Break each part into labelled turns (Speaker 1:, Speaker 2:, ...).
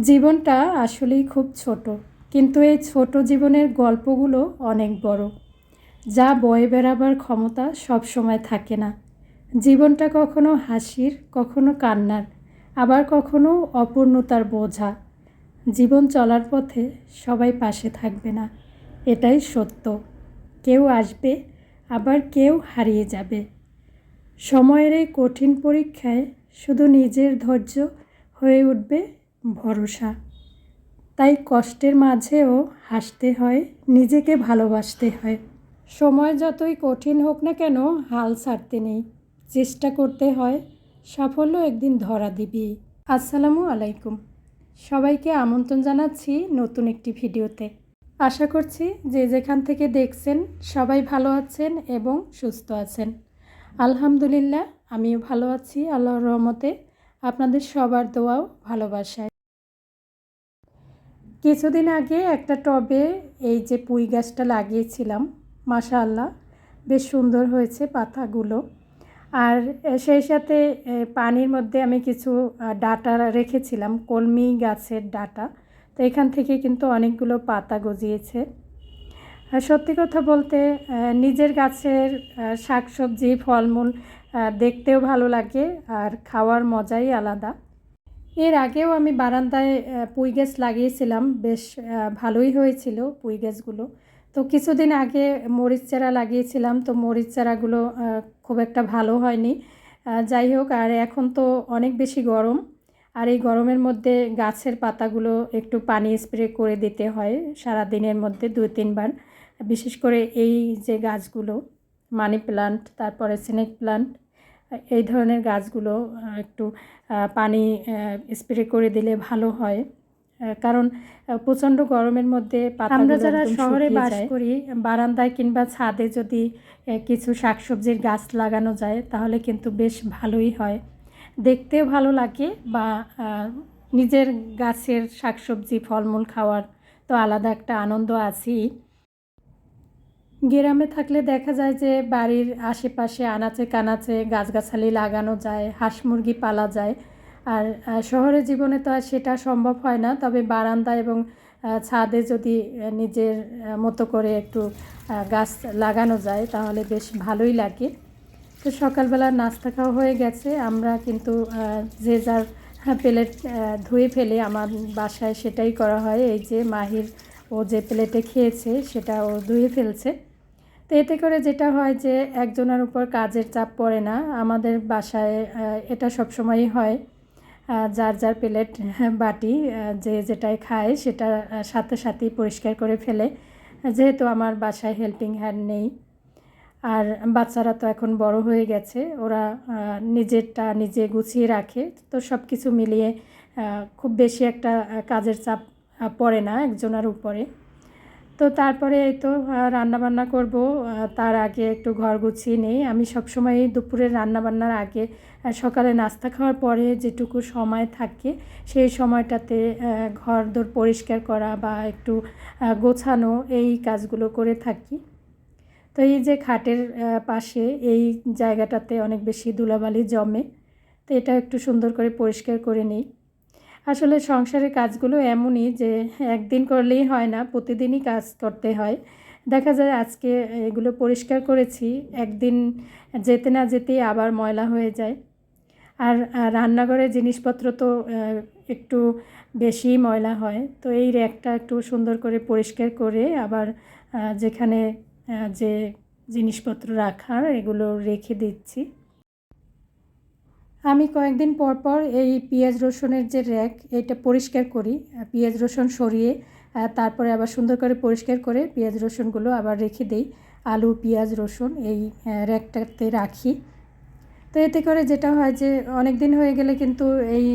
Speaker 1: জীবনটা আসলেই খুব ছোট, কিন্তু এই ছোট জীবনের গল্পগুলো অনেক বড়। যা বয়ে বেড়াবার ক্ষমতা সব সময় থাকে না। জীবনটা কখনো হাসির, কখনো কান্নার, আবার কখনো অপূর্ণতার বোঝা। জীবন চলার পথে সবাই পাশে থাকবে না, এটাই সত্য। কেউ আসবে, আবার কেউ হারিয়ে যাবে। সময়ের এই কঠিন পরীক্ষায় শুধু নিজের ধৈর্য হয়ে উঠবে ভরসা। তাই কষ্টের মাঝেও হাসতে হয়, নিজেকে ভালোবাসতে হয়। সময় যতই কঠিন হোক না কেন, হাল ছাড়তে নেই। চেষ্টা করতে হয়, সাফল্য একদিন ধরা দিবি। আসসালামু আলাইকুম। সবাইকে আমন্ত্রণ জানাচ্ছি নতুন একটি ভিডিওতে। আশা করছি যে যেখান থেকে দেখছেন, সবাই ভালো আছেন এবং সুস্থ আছেন। আলহামদুলিল্লাহ, আমিও ভালো আছি, আল্লাহর রহমতে। আপনাদের সবার দোয়াও, ভালোবাসায়। কিছুদিন আগে একটা টবে এই যে পুঁই গাছটা লাগিয়েছিলাম, মাশাআল্লাহ, বেশ সুন্দর হয়েছে পাতাগুলো। আর সেই সাথে পানির মধ্যে আমি কিছু ডাটা রেখেছিলাম, কলমি গাছের ডাটা। তো এখান থেকে কিন্তু অনেকগুলো পাতা গজিয়েছে। সত্যি কথা বলতে নিজের গাছের শাকসবজি, ফলমূল দেখতেও ভালো লাগে, আর খাওয়ার মজাই আলাদা। এর আগেও আমি বারান্দায় পুঁই গাছ লাগিয়েছিলাম, বেশ ভালোই হয়েছিল পুঁই গাছগুলো। তো কিছুদিন আগে মরিচ চারা লাগিয়েছিলাম, তো মরিচ চারাগুলো খুব একটা ভালো হয়নি। যাই হোক, আর এখন তো অনেক বেশি গরম, আর এই গরমের মধ্যে গাছের পাতাগুলো একটু পানি স্প্রে করে দিতে হয় সারা দিনের মধ্যে দুই, তিনবার। বিশেষ করে এই যে গাছগুলো, মানি প্লান্ট, তারপরে স্নেক প্লান্ট এই ধরনের গাছগুলো একটু পানি স্প্রে করে দিলে ভালো হয়। কারণ প্রচণ্ড গরমের মধ্যে আমরা যারা শহরে বাস করি বারান্দায় কিংবা ছাদে যদি কিছু শাকসবজির গাছ লাগানো যায় তাহলে কিন্তু বেশ ভালোই হয়। দেখতেও ভালো লাগে বা নিজের গাছের শাকসবজি ফলমূল খাওয়ার তো আলাদা একটা আনন্দ আছেই। গ্রামে থাকলে দেখা যায় যে বাড়ির আশেপাশে আনাচে কানাচে গাছগাছালি লাগানো যায়, হাঁস মুরগি পালা যায়। আর শহরের জীবনে তো আর সেটা সম্ভব হয় না। তবে বারান্দা এবং ছাদে যদি নিজের মতো করে একটু গাছ লাগানো যায়, তাহলে বেশ ভালোই লাগে। তো সকালবেলা নাস্তা খাওয়া হয়ে গেছে। আমরা কিন্তু যে যার প্লেট ধুয়ে ফেলে আমার বাসায় সেটাই করা হয়। এই যে মাহির ও যে প্লেটে খেয়েছে, সেটা ও ধুয়ে ফেলছে। তো এতে করে যেটা হয় যে একজনের উপর কাজের চাপ পড়ে না। আমাদের বাসায় এটা সবসময়ই হয় যার যার প্লেট বাটি যে যেটাই খায় সেটা সাথে সাথেই পরিষ্কার করে ফেলে। যেহেতু আমার বাসায় হেল্পিং হ্যান্ড নেই, আর বাচ্চারা তো এখন বড় হয়ে গেছে, ওরা নিজেরটা নিজে গুছিয়ে রাখে, তো সব কিছু মিলিয়ে খুব বেশি একটা কাজের চাপ পড়ে না একজনের উপরে। তো তারপরে এই তো রান্না বান্না করব। তার আগে একটু ঘর গুছিয়ে নেই। আমি সবসময় দুপুরের রান্না বান্নার আগে সকালে নাস্তা খাওয়ার পরে যেটুকু সময় থাকে, সেই সময়টাতে ঘর দোর পরিষ্কার করা বা একটু গোছানো এই কাজগুলো করে থাকি। তো এই যে খাটের পাশে এই জায়গাটাতে অনেক বেশি ধুলাবালি জমে, তো এটা একটু সুন্দর করে পরিষ্কার করে নিই। আসলে সংসারের কাজগুলো এমনই যে একদিন করলেই হয় না, প্রতিদিনই কাজ করতে হয়। দেখা যায় আজকে এগুলো পরিষ্কার করেছি, একদিন যেতে না যেতেই আবার ময়লা হয়ে যায়। আর রান্নাঘরের জিনিসপত্র তো একটু বেশি ময়লা হয়। তো এই র্যাকটা একটু সুন্দর করে পরিষ্কার করে আবার যেখানে যে জিনিসপত্র রাখার এগুলো রেখে দিচ্ছি। আমি কয়েকদিন পর পর এই পেঁয়াজ রসুনের যে র্যাক এটা পরিষ্কার করি। পেঁয়াজ রসুন সরিয়ে তারপরে আবার সুন্দর করে পরিষ্কার করে পেঁয়াজ রসুনগুলো আবার রেখে দেই। আলু, পেঁয়াজ, রসুন এই র্যাকটাতে রাখি। তো এতে করে যেটা হয় যে অনেক দিন হয়ে গেলে কিন্তু এই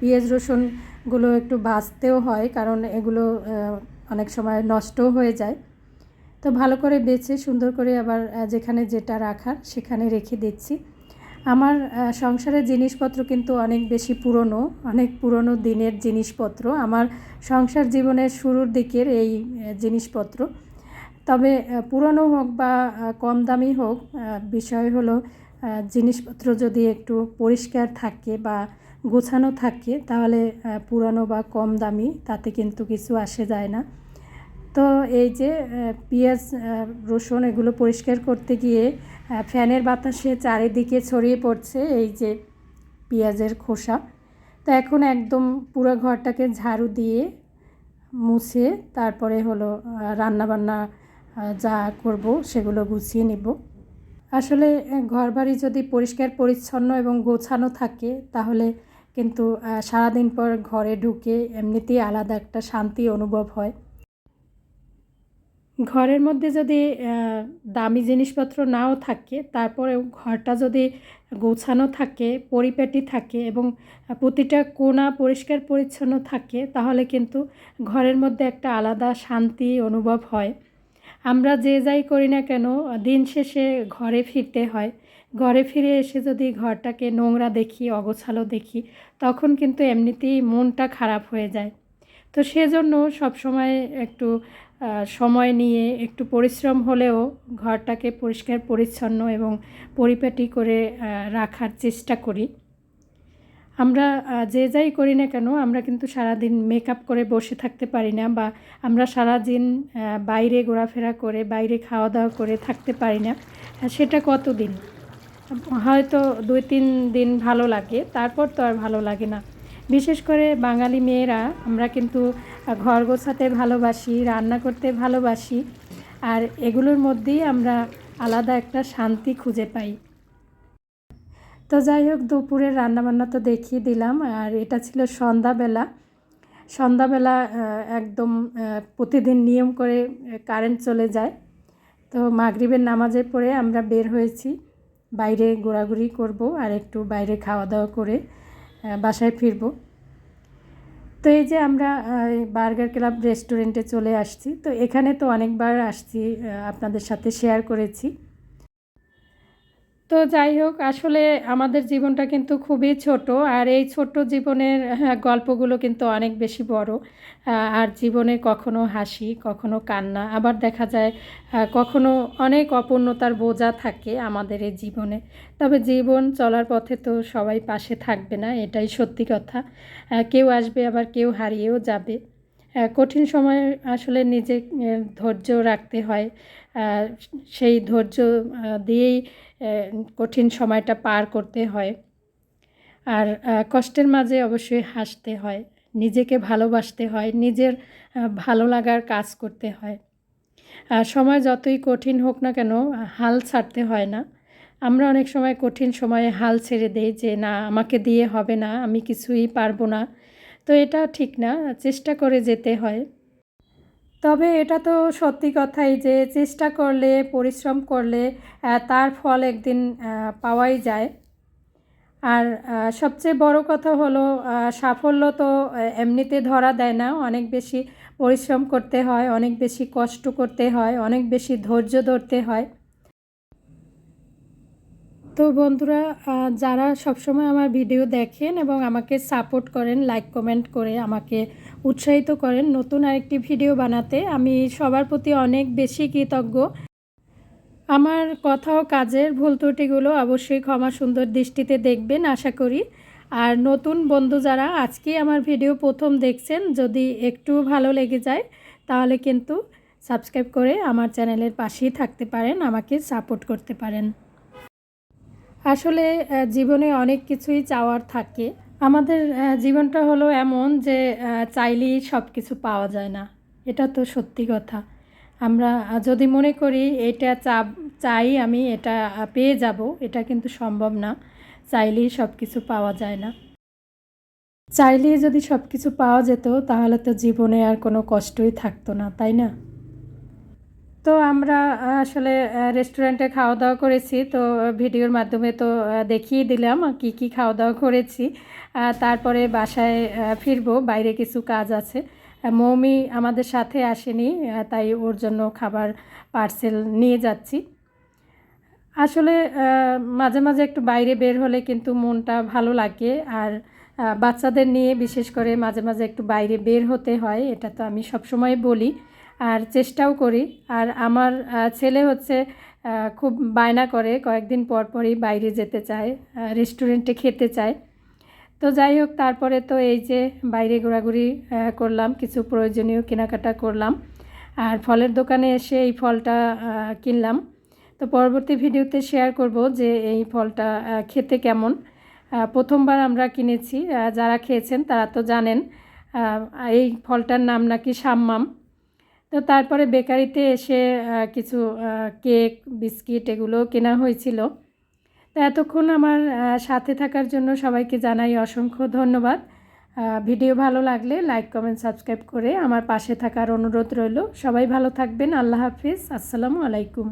Speaker 1: পেঁয়াজ রসুনগুলো একটু বাঁচতেও হয়, কারণ এগুলো অনেক সময় নষ্টও হয়ে যায়। তো ভালো করে বেছে সুন্দর করে আবার যেখানে যেটা রাখার সেখানে রেখে দিচ্ছি। আমার সংসারের জিনিসপত্র কিন্তু অনেক বেশি পুরনো, অনেক পুরনো দিনের জিনিসপত্র। আমার সংসার জীবনের শুরুর দিকের এই জিনিসপত্র। তবে পুরনো হোক বা কম দামি হোক বিষয় হলো জিনিসপত্র যদি একটু পরিষ্কার থাকে বা গোছানো থাকে, তাহলে পুরানো বা কম দামি, তাতে কিন্তু কিছু আসে যায় না। তো এই যে পেঁয়াজ রসুন এগুলো পরিষ্কার করতে গিয়ে ফ্যানের বাতাসে চারিদিকে ছড়িয়ে পড়ছে এই যে পেঁয়াজের খোসা। তো এখন একদম পুরো ঘরটাকে ঝাড়ু দিয়ে মুছে তারপরে হলো রান্নাবান্না যা করব সেগুলো গুছিয়ে নেব। আসলে ঘর বাড়ি যদি পরিষ্কার, পরিচ্ছন্ন এবং গোছানো থাকে, তাহলে কিন্তু সারাদিন পর ঘরে ঢুকে এমনিতেই আলাদা একটা শান্তি অনুভব হয়। ঘরের মধ্যে যদি দামি জিনিসপত্র নাও থাকে, তারপরেও ঘরটা যদি গোছানো থাকে, পরিপাটি থাকে এবং প্রতিটা কোণা পরিষ্কার পরিচ্ছন্ন থাকে, তাহলে কিন্তু ঘরের মধ্যে একটা আলাদা শান্তি অনুভব হয়। আমরা যে যাই করি না কেন, দিন শেষে ঘরে ফিরতে হয়। ঘরে ফিরে এসে যদি ঘরটাকে নোংরা দেখি, অগোছালো দেখি, তখন কিন্তু এমনিতেই মনটা খারাপ হয়ে যায়। তো সেজন্য সবসময় একটু সময় নিয়ে একটু পরিশ্রম হলেও ঘরটাকে পরিষ্কার, পরিচ্ছন্ন এবং পরিপাটি করে রাখার চেষ্টা করি। আমরা যে যাই করি না কেন, আমরা কিন্তু সারাদিন মেকআপ করে বসে থাকতে পারি না বা আমরা সারাদিন বাইরে ঘোরাফেরা করে, বাইরে খাওয়া দাওয়া করে থাকতে পারি না। সেটা কতদিন? হয়তো দুই তিন দিন ভালো লাগে, তারপর তো আর ভালো লাগে না। বিশেষ করে বাঙালি মেয়েরা, আমরা কিন্তু ঘর গোছাতে ভালোবাসি, রান্না করতে ভালোবাসি, আর এগুলোর মধ্যেই আমরা আলাদা একটা শান্তি খুঁজে পাই। তো যাই হোক, দুপুরের রান্নাবান্না তো দেখিয়ে দিলাম, আর এটা ছিল সন্ধ্যাবেলা। সন্ধ্যাবেলা একদম প্রতিদিন নিয়ম করে কারেন্ট চলে যায়। তো মাগরিবের নামাজে পড়ে আমরা বের হয়েছি, বাইরে ঘোরাঘুরি করব, আর একটু বাইরে খাওয়া দাওয়া করে। বাসায় ফিরব। তো এই যে আমরা বার্গার ক্লাব রেস্টুরেন্টে চলে আসছি। তো এখানে তো অনেকবার আসছি আপনাদের সাথে শেয়ার করেছি। তো যাই হোক আসলে আমাদের জীবনটা কিন্তু খুবই ছোট আর এই ছোট জীবনের হ্যাঁ, গল্পগুলো কিন্তু অনেক বেশি বড়। আর জীবনে কখনো হাসি কখনো কান্না আবার দেখা যায় কখনো অনেক অপূর্ণতার বোঝা থাকে আমাদের এই জীবনে। তবে জীবন চলার পথে তো সবাই পাশে থাকবে না এটাই সত্যি কথা। কেউ আসবে আবার কেউ হারিয়েও যাবে। কঠিন সময়ে আসলে নিজে ধৈর্য রাখতে হয়। সেই ধৈর্য দিয়েই কঠিন সময়টা পার করতে হয়। আর কষ্টের মাঝে অবশ্যই হাসতে হয়। নিজেকে ভালোবাসতে হয়। নিজের ভালো লাগার কাজ করতে হয়। সময় যতই কঠিন হোক না কেন, হাল ছাড়তে হয় না। আমরা অনেক সময় কঠিন সময়ে হাল ছেড়ে দেই যে, না, আমাকে দিয়ে হবে না, আমি কিছুই পারব না। তো এটা ঠিক না, চেষ্টা করে যেতে হয়। তবে এটা তো সত্যি কথাই যে চেষ্টা করলে, পরিশ্রম করলে তার ফল একদিন পাওয়াই যায়। আর সবচেয়ে বড় কথা হলো সাফল্য তো এমনিতে ধরা দেয় না। অনেক বেশি পরিশ্রম করতে হয়, অনেক বেশি কষ্ট করতে হয়, অনেক বেশি ধৈর্য ধরতে হয়। তো বন্ধুরা যারা সবসময় আমার ভিডিও দেখেন এবং আমাকে সাপোর্ট করেন, লাইক, কমেন্ট করে আমাকে উৎসাহিত করেন নতুন আরেকটি ভিডিও বানাতে, আমি সবার প্রতি অনেক বেশি কৃতজ্ঞ। আমার কথা ও কাজের ভুল ত্রুটিগুলো অবশ্যই ক্ষমা সুন্দর দৃষ্টিতে দেখবেন, আশা করি। আর নতুন বন্ধু যারা আজকে আমার ভিডিও প্রথম দেখছেন, যদি একটু ভালো লেগে যায়, তাহলে কিন্তু সাবস্ক্রাইব করে আমার চ্যানেলের পাশেই থাকতে পারেন, আমাকে সাপোর্ট করতে পারেন। আসলে জীবনে অনেক কিছুই চাওয়ার থাকে। আমাদের জীবনটা হলো এমন যে চাইলেই সব কিছু পাওয়া যায় না। এটা তো সত্যি কথা। আমরা যদি মনে করি এটা চা চাই আমি, এটা পেয়ে যাব, এটা কিন্তু সম্ভব না। চাইলেই সব কিছু পাওয়া যায় না। চাইলেই যদি সব কিছু পাওয়া যেত, তাহলে তো জীবনে আর কোনো কষ্টই থাকতো না, তাই না? তো আমরা আসলে রেস্টুরেন্টে খাওয়া দাওয়া করেছি। তো ভিডিওর মাধ্যমে তো দেখিয়ে দিলাম কি কি খাওয়া দাওয়া করেছি তারপরে বাসায় ফিরবো। বাইরে কিছু কাজ আছে। মৌমি আমাদের সাথে আসেনি তাই ওর জন্য খাবার পার্সেল নিয়ে যাচ্ছি। আসলে মাঝে মাঝে একটু বাইরে বের হলে কিন্তু মনটা ভালো লাগে। আর বাচ্চাদের নিয়ে বিশেষ করে মাঝে মাঝে একটু বাইরে বের হতে হয়, এটা তো আমি সবসময় বলি। আর চেষ্টাও করি। আর আমার ছেলে হচ্ছে খুব বায়না করে, কয়েকদিন পর পরই বাইরে যেতে চায় রেস্টুরেন্টে খেতে চায়। তো যাই হোক, তারপরে তো এই যে বাইরে ঘোরাঘুরি করলাম, কিছু প্রয়োজনীয় কেনাকাটা করলাম। আর ফলের দোকানে এসে এই ফলটা কিনলাম। তো পরবর্তী ভিডিওতে শেয়ার করব যে এই ফলটা খেতে কেমন। প্রথমবার আমরা কিনেছি যারা খেয়েছেন তারা তো জানেন এই ফলটার নাম নাকি সাম্মাম। তো তারপরে বেকারিতে এসে কিছু কেক, বিস্কিট এগুলো কেনা হয়েছিল। তো এতক্ষণ আমার সাথে থাকার জন্য সবাইকে জানাই অসংখ্য ধন্যবাদ। ভিডিও ভালো লাগলে লাইক, কমেন্ট, সাবস্ক্রাইব করে আমার পাশে থাকার অনুরোধ রইল। সবাই ভালো থাকবেন। আল্লাহ হাফিজ। আসসালামু আলাইকুম।